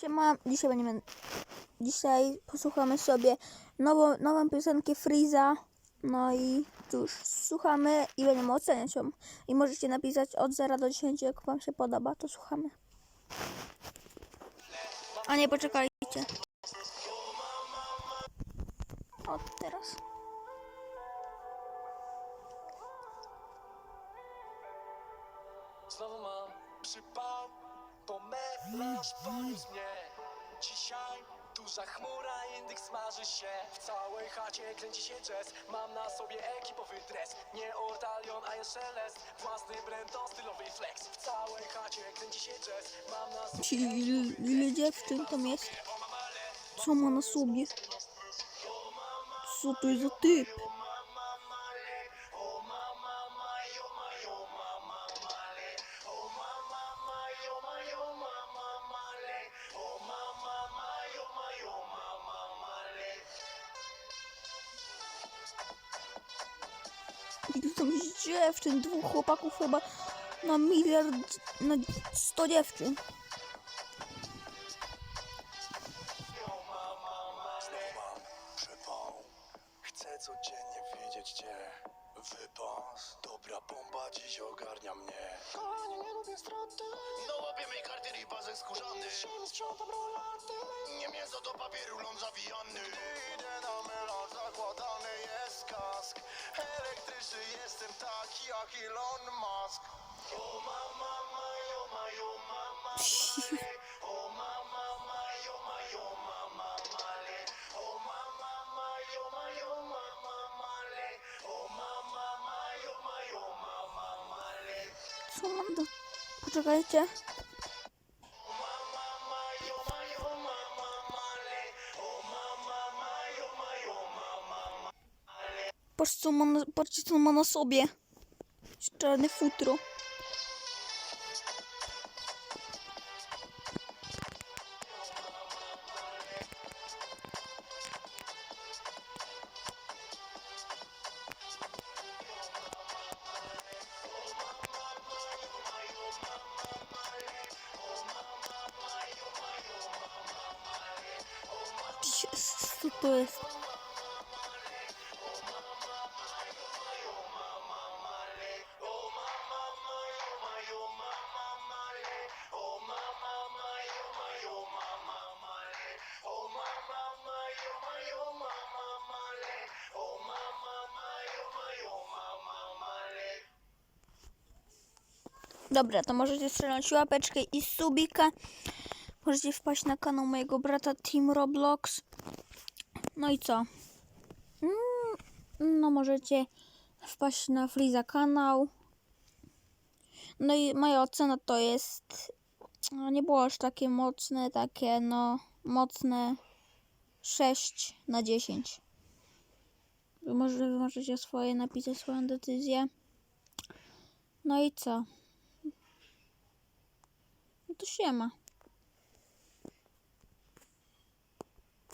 Siema, dzisiaj będziemy... Dzisiaj posłuchamy sobie nową, nową piosenkę Freeza. No i cóż, słuchamy i będziemy oceniać ją. I możecie napisać od 0 do 10, jak wam się podoba, to słuchamy. A nie, poczekajcie. O, teraz. Znowu mam przypał, bo melarz poniósł mnie. Dzisiaj duża chmura, indyk smaży się. W całej chacie kręci się jazz. Mam na sobie ekipowy dres. Nie ortalion, a jest szelest Własny brand to stylowy flex. W całej chacie kręci się jazz. Mam na sobie Ci, ile, ile dziewczyn tam jest? Co ma na sobie? Co to jest za typ? Ile tam jest dziewczyn? Dwóch chłopaków chyba na miliard, na sto dziewczyn. codziennie widzieć cię Wypas, dobra bomba dziś ogarnia mnie. Kochanie, nie lubię straty. No łapię mej karty skórzany. Sprzątam rolaty Nie mięso do papieru ląd zawijany. Idę na melanż, zakładany jest kask Elektryczny jestem taki jak Elon Musk. O mama, majo, majo, mama, O mama, majo, majo, mama, male O mama, majo, majo, mama, male O mama, majo, majo, mama, male Co mam Patrz co ma na, patrzcie co ma na sobie. Czarne futro. Jezus, co to Dobra, to możecie strzelać łapeczkę i subika. Możecie wpaść na kanał mojego brata Team Roblox. No i co? Mm, No możecie wpaść na Freeza kanał. No i moja ocena to jest... no, Nie było aż takie mocne, takie no mocne 6 na 10. Wy Może wy możecie swoje napisać swoją decyzję. No i co? No to siema.